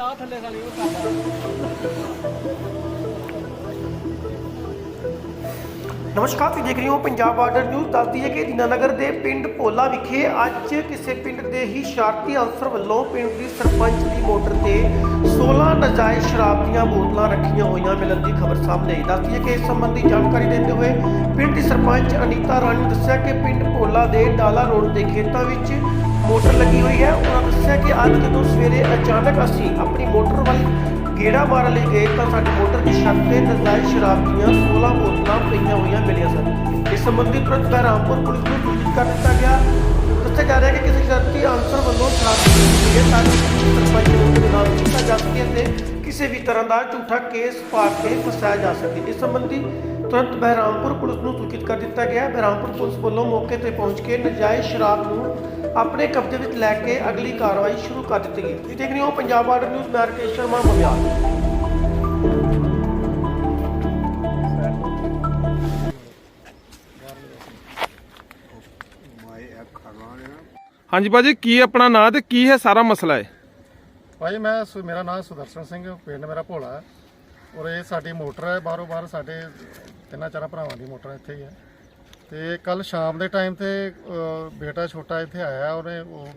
ਆ ਥੱਲੇ ਸਾਲੀ ਉਹ ਨਮਸਕਾਰ, ਤੁਸੀਂ ਦੇਖ ਰਹੇ ਹੋ ਪੰਜਾਬ ਬਾਰਡਰ ਨਿਊਜ਼। ਦੱਸਦੀ ਹੈ ਕਿ ਦੀਨਾਨਗਰ ਦੇ ਪਿੰਡ ਭੋਲਾ ਵਿਖੇ ਅੱਜ ਕਿਸੇ ਪਿੰਡ ਦੇ ਹੀ ਸ਼ਰਾਰਤੀ ਅਨਸਰ ਵੱਲੋਂ ਪਿੰਡ ਦੀ ਸਰਪੰਚ ਦੀ ਮੋਟਰ ਤੇ 16 ਨਜਾਇਜ਼ ਸ਼ਰਾਬ ਦੀਆਂ ਬੋਤਲਾਂ ਰੱਖੀਆਂ ਹੋਈਆਂ ਮਿਲਣ ਦੀ ਖਬਰ ਸਾਹਮਣੇ ਆਈ। ਦੱਸਦੀ ਹੈ ਕਿ ਇਸ ਸੰਬੰਧੀ ਜਾਣਕਾਰੀ ਦਿੰਦੇ ਹੋਏ ਪਿੰਡ ਦੀ ਸਰਪੰਚ ਅਨੀਤਾ ਰਾਣੀ ਨੇ ਦੱਸਿਆ ਕਿ ਪਿੰਡ ਭੋਲਾ ਦੇ ਡਾਲਾ ਰੋਡ ਦੇ ਖੇਤਾਂ ਵਿੱਚ ਮੋਟਰ ਲੱਗੀ ਹੋਈ ਹੈ। ਉਹਨਾਂ ਕਿ ਅੱਜ ਜਦੋਂ ਸਵੇਰੇ ਅਚਾਨਕ ਅਸੀਂ ਆਪਣੀ ਮੋਟਰ ਵੱਲ ਗੇੜਾ ਮਾਰਨ ਲਈ ਗਏ ਤਾਂ ਸਾਡੀ ਮੋਟਰ ਦੀ ਛੱਤ ਤੇ ਨਜਾਇਜ਼ ਸ਼ਰਾਬ ਦੀਆਂ 16 ਬੋਤਲਾਂ ਪਈਆਂ ਹੋਈਆਂ ਮਿਲੀਆਂ ਸਨ। ਇਸ ਸੰਬੰਧੀ ਤੁਰੰਤ ਰਾਮਪੁਰ ਪੁਲਿਸ ਨੂੰ ਸੂਚਿਤ ਕਰ ਦਿੱਤਾ ਗਿਆ। ਦੱਸਿਆ ਜਾ ਰਿਹਾ ਹੈ ਕਿ ਕਿਸੇ ਸ਼ਰਾਰਤੀ ਅਨਸਰ ਵੱਲੋਂ ਸ਼ਰਾਬ ਪੀਤੀ ਗਈ ਹੈ ਤਾਂ ਕਿ ਸਰਪੰਚ ਨੂੰ ਉਹਦੇ ਕੀਤਾ ਜਾ ਸਕੇ ਅਤੇ ਕਿਸੇ ਵੀ ਤਰ੍ਹਾਂ ਦਾ ਝੂਠਾ ਕੇਸ ਪਾ ਕੇ ਫਸਾਇਆ ਜਾ ਸਕੇ। ਇਸ ਸੰਬੰਧੀ ਤੁਰੰਤ ਬਹਿਰਾਮਪੁਰ ਪੁਲਿਸ ਨੂੰ ਸੂਚਿਤ ਕਰ ਦਿੱਤਾ ਗਿਆ ਬਹਿਰਾਮਪੁਰ ਪੁਲਿਸ ਵੱਲੋਂ ਮੌਕੇ ਤੇ ਪਹੁੰਚ ਕੇ ਨਜਾਇਜ਼ ਸ਼ਰਾਬ ਨੂੰ ਆਪਣੇ ਕਬਜ਼ੇ ਵਿੱਚ ਲੈ ਕੇ ਅਗਲੀ ਕਾਰਵਾਈ ਸ਼ੁਰੂ ਕਰ ਦਿੱਤੀ ਗਈ। ਤੁਸੀਂ ਦੇਖ ਰਹੇ ਹੋ ਪੰਜਾਬ ਬਾਰਡਰ ਨਿਊਜ਼, ਮੈਂ ਰਕੇਸ਼ ਸ਼ਰਮਾ ਬਮਿਆਲ ਹਾਂਜੀ ਭਾਜੀ, ਕੀ ਆਪਣਾ ਨਾਂ ਤੇ ਕੀ ਹੈ? ਸਾਰਾ ਮਸਲਾ ਹੈ ਭਾਈ ਮੈਂ ਸੁ- ਮੇਰਾ ਨਾਮ ਸੁਦਰਸ਼ਨ ਸਿੰਘ ਪਿੰਡ ਮੇਰਾ ਭੋਲਾ ਹੈ। ਔਰ ਇਹ ਸਾਡੀ ਮੋਟਰ ਹੈ ਬਾਹਰੋਂ ਬਾਹਰ ਸਾਡੇ ਤਿੰਨਾਂ ਚਾਰਾਂ ਭਰਾਵਾਂ ਦੀ ਮੋਟਰ ਇੱਥੇ ਹੀ ਹੈ। ਤੇ ਕੱਲ ਸ਼ਾਮ ਦੇ ਟਾਈਮ ਤੇ ਅ, ਬੇਟਾ ਛੋਟਾ ਇੱਥੇ ਆਇਆ ਉਹਨੇ ਉਹ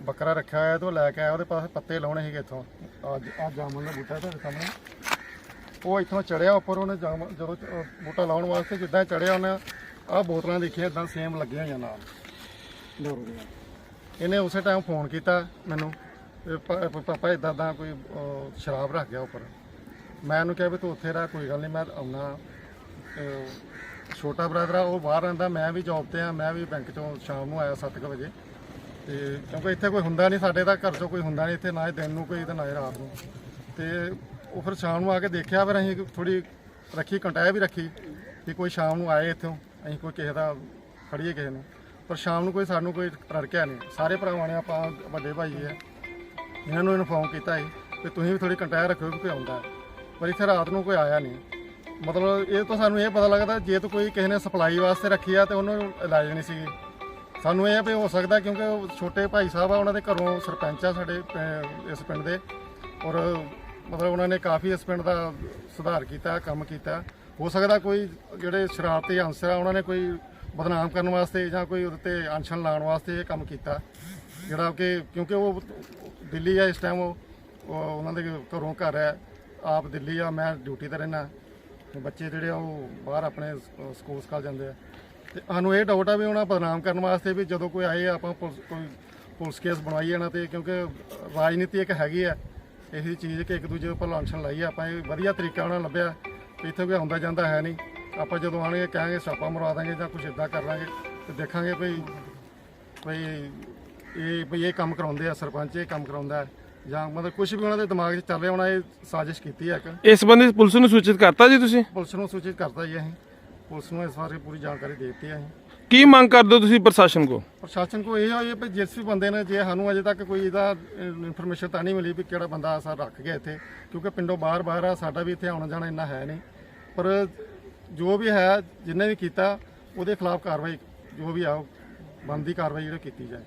ਬੱਕਰਾ ਰੱਖਿਆ ਹੋਇਆ ਤੇ ਉਹ ਲੈ ਕੇ ਆਇਆ ਉਹਦੇ ਪਾਸ ਪੱਤੇ ਲਾਉਣੇ ਸੀਗੇ ਇੱਥੋਂ। ਅੱਜ ਆ ਜਾਮਨ ਦਾ ਬੂਟਾ ਤੁਹਾਡੇ ਸਾਹਮਣੇ। ਉਹ ਇੱਥੋਂ ਚੜਿਆ ਉੱਪਰ ਉਹਨੇ ਜਾਮ ਜਦੋਂ ਚ- ਅ, ਬੂਟਾ ਲਾਉਣ ਵਾਸਤੇ ਜਿੱਦਾਂ ਚੜਿਆ ਉਹਨੇ ਆਹ ਬੋਤਲਾਂ ਦੇਖੀਆਂ ਇਦਾਂ ਸੇਮ ਲੱਗੀਆਂ ਹੋਈਆਂ ਨਾਲ। ਦਾਰੂ ਦੀਆਂ ਇਹਨੇ ਉਸੇ ਟਾਈਮ ਫੋਨ ਕੀਤਾ ਮੈਨੂੰ। ਪਾਪਾ ਇਦਾਂ ਦਾ ਕੋਈ ਅਹ, ਸ਼ਰਾਬ ਰੱਖ ਗਿਆ ਉੱਪਰ। ਮੈਂ ਉਹਨੂੰ ਕਿਹਾ ਵੀ ਤੂੰ ਉੱਥੇ ਰਹਿ ਕੋਈ ਗੱਲ ਨਹੀਂ ਮੈਂ ਆਉਣਾ। ਛੋਟਾ ਬ੍ਰਦਰ ਆ ਉਹ ਬਾਹਰ ਰਹਿੰਦਾ ਮੈਂ ਵੀ ਜੌਬ ਤੇ ਆ ਮੈਂ ਵੀ ਬੈਂਕ ਚੋਂ ਸ਼ਾਮ ਨੂੰ ਆਇਆ 7:00 ਵਜੇ। ਤੇ ਕਿਉਂਕਿ ਇੱਥੇ ਕੋਈ ਹੁੰਦਾ ਨਹੀਂ ਸਾਡੇ ਤਾਂ ਘਰ ਚੋਂ ਕੋਈ ਹੁੰਦਾ ਨਹੀਂ ਇੱਥੇ ਨਾ ਹੀ ਦਿਨ ਨੂੰ ਕੋਈ ਤੇ ਨਾ ਹੀ ਰਾਤ ਨੂੰ। ਤੇ ਉਹ ਫਿਰ ਸ਼ਾਮ ਨੂੰ ਆ ਕੇ ਦੇਖਿਆ ਫਿਰ ਅਸੀਂ ਥੋੜੀ ਰੱਖੀ ਕੰਟਾਇਆ ਵੀ ਰੱਖੀ ਵੀ ਕੋਈ ਸ਼ਾਮ ਨੂੰ ਆਏ ਇੱਥੋਂ ਅਸੀਂ ਕੋਈ ਕਿਸੇ ਦਾ ਫੜੀਏ ਕਿਸੇ ਨੂੰ। ਪਰ ਸ਼ਾਮ ਨੂੰ ਕੋਈ ਸਾਨੂੰ ਕੋਈ ਰੜਕਿਆ ਨਹੀਂ ਸਾਰੇ ਭਰਾਵਾਂ ਨੇ ਆਪਾਂ ਵੱਡੇ ਭਾਈ ਹੈ। ਇਹਨਾਂ ਨੂੰ ਇਨਫੋਰਮ ਕੀਤਾ ਸੀ ਕਿ ਤੁਸੀਂ ਵੀ ਥੋੜੀ ਕੰਟੈਕਟ ਰੱਖਿਓ ਕਿ ਕੋਈ ਆਉਂਦਾ ਹੈ। ਪਰ ਇੱਥੇ ਰਾਤ ਨੂੰ ਕੋਈ ਆਇਆ ਨਹੀਂ। ਮਤਲਬ ਇਹ ਤੋਂ ਸਾਨੂੰ ਇਹ ਪਤਾ ਲੱਗਦਾ ਜੇ ਤਾਂ ਕੋਈ ਕਿਸੇ ਨੇ ਸਪਲਾਈ ਵਾਸਤੇ ਰੱਖੀ ਆ ਤੇ ਉਹਨੂੰ ਇਲਾਜ ਨਹੀਂ ਸੀਗੀ। ਸਾਨੂੰ ਇਹ ਆ ਵੀ ਹੋ ਸਕਦਾ ਕਿਉਂਕਿ ਉਹ ਛੋਟੇ ਭਾਈ ਸਾਹਿਬ ਆ, ਉਹਨਾਂ ਦੇ ਘਰੋਂ ਸਰਪੰਚ ਆ ਸਾਡੇ ਪਿੰ- ਇਸ ਪਿੰਡ ਦੇ। ਔਰ ਮਤਲਬ ਉਹਨਾਂ ਨੇ ਕਾਫੀ ਇਸ ਪਿੰਡ ਦਾ ਸੁਧਾਰ ਕੀਤਾ, ਕੰਮ ਕੀਤਾ। ਹੋ ਸਕਦਾ ਕੋਈ ਜਿਹੜੇ ਸ਼ਰਾਰਤੀ ਅਨਸਰ ਆ, ਉਹਨਾਂ ਨੇ ਕੋਈ ਬਦਨਾਮ ਕਰਨ ਵਾਸਤੇ ਜਾਂ ਕੋਈ ਉਹਦੇ ਤੇ ਅਨਸ਼ਨ ਲਾਉਣ ਵਾਸਤੇ ਇਹ ਕੰਮ ਕੀਤਾ। ਜਿਹੜਾ ਕਿ ਕਿਉਂਕਿ ਉਹ ਦਿੱਲੀ ਆ ਇਸ ਟਾਈਮ ਉਹ ਉਹ ਉਹਨਾਂ ਦੇ ਘਰੋਂ ਘਰ ਹੈ। ਆਪ ਦਿੱਲੀ ਆ, ਮੈਂ ਡਿਊਟੀ ਤੇ ਰਹਿਣਾ ਬੱਚੇ ਜਿਹੜੇ ਆ, ਉਹ ਬਾਹਰ ਆਪਣੇ ਸਕੂਲ ਸਕਾਲ ਜਾਂਦੇ ਆ। ਤੇ ਸਾਨੂੰ ਇਹ ਡਾਊਟ ਆ ਵੀ ਉਹਨਾਂ ਬਦਨਾਮ ਕਰਨ ਵਾਸਤੇ ਵੀ ਜਦੋਂ ਕੋਈ ਆਏ, ਆਪਾਂ ਪੁਲਿਸ, ਕੋਈ ਪੁਲਿਸ ਕੇਸ ਬਣਵਾਈ ਜਾਣਾ ਤੇ ਕਿਉਂਕਿ ਰਾਜਨੀਤੀ ਇੱਕ ਹੈਗੀ ਆ। ਇਹੀ ਚੀਜ਼ ਕਿ ਇੱਕ ਦੂਜੇ ਉੱਪਰ ਲਾਂਛਣ ਲਾਈ ਆਪਾਂ ਇਹ ਵਧੀਆ ਤਰੀਕਾ ਉਹਨਾਂ ਲੱਭਿਆ ਇੱਥੇ ਕੋਈ ਆਉਂਦਾ ਜਾਂਦਾ ਹੈ ਨਹੀਂ। ਆਪਾਂ ਜਦੋਂ ਆਣਗੇ ਕਹਾਂਗੇ, ਛਾਪਾ ਮਰਵਾ ਦਾਂਗੇ ਜਾਂ ਕੁਝ ਇਦਾਂ ਕਰ ਲਾਂਗੇ ਤੇ ਦੇਖਾਂਗੇ ਭਈ ਭਈ ਇਹ ਭਈ ਇਹ ਕੰਮ ਕਰਾਉਂਦੇ ਆ ਸਰਪੰਚ ਇਹ ਕੰਮ ਕਰਾਉਂਦਾ ਜਾਂ ਮਤਲਬ ਕੁਝ ਵੀ ਉਹਨਾਂ ਦੇ ਦਿਮਾਗ 'ਚ ਚੱਲ ਰਿਹਾ ਹੋਣਾ ਇਹ ਸਾਜ਼ਿਸ਼ ਕੀਤੀ ਹੈ ਇੱਕ। ਇਸ ਸੰਬੰਧੀ ਪੁਲਿਸ ਨੂੰ ਸੂਚਿਤ ਕਰਤਾ ਜੀ ਤੁਸੀਂ? ਪੁਲਿਸ ਨੂੰ ਸੂਚਿਤ ਕਰਤਾ ਜੀ ਅਸੀਂ। ਪੁਲਿਸ ਨੂੰ ਇਸ ਬਾਰੇ ਪੂਰੀ ਜਾਣਕਾਰੀ ਦੇ ਦਿੱਤੀ ਹੈ ਅਸੀਂ। ਕੀ ਮੰਗ ਕਰਦੇ ਹੋ ਤੁਸੀਂ ਪ੍ਰਸ਼ਾਸਨ ਕੋ ਪ੍ਰਸ਼ਾਸਨ ਕੋ ਇਹ ਹੋਈ ਵੀ ਜਿਸ ਵੀ ਬੰਦੇ ਨੇ ਜੇ ਸਾਨੂੰ ਅਜੇ ਤੱਕ ਕੋਈ ਇਹਦਾ ਇਨਫੋਰਮੇਸ਼ਨ ਤਾਂ ਨਹੀਂ ਮਿਲੀ ਵੀ ਕਿਹੜਾ ਬੰਦਾ ਸਰ ਰੱਖ ਗਿਆ ਇੱਥੇ ਕਿਉਂਕਿ ਪਿੰਡੋਂ ਬਾਹਰ ਬਾਹਰ ਆ ਸਾਡਾ ਵੀ ਇੱਥੇ ਆਉਣਾ ਜਾਣਾ ਇੰਨਾ ਹੈ ਨਹੀਂ। ਪਰ ਜੋ ਵੀ ਹੈ ਜਿੰਨੇ ਵੀ ਕੀਤਾ ਉਹਦੇ ਖਿਲਾਫ ਕਾਰਵਾਈ ਜੋ ਵੀ ਆ ਬਣਦੀ ਕਾਰਵਾਈ ਜਿਹੜੀ ਕੀਤੀ ਜਾਏ।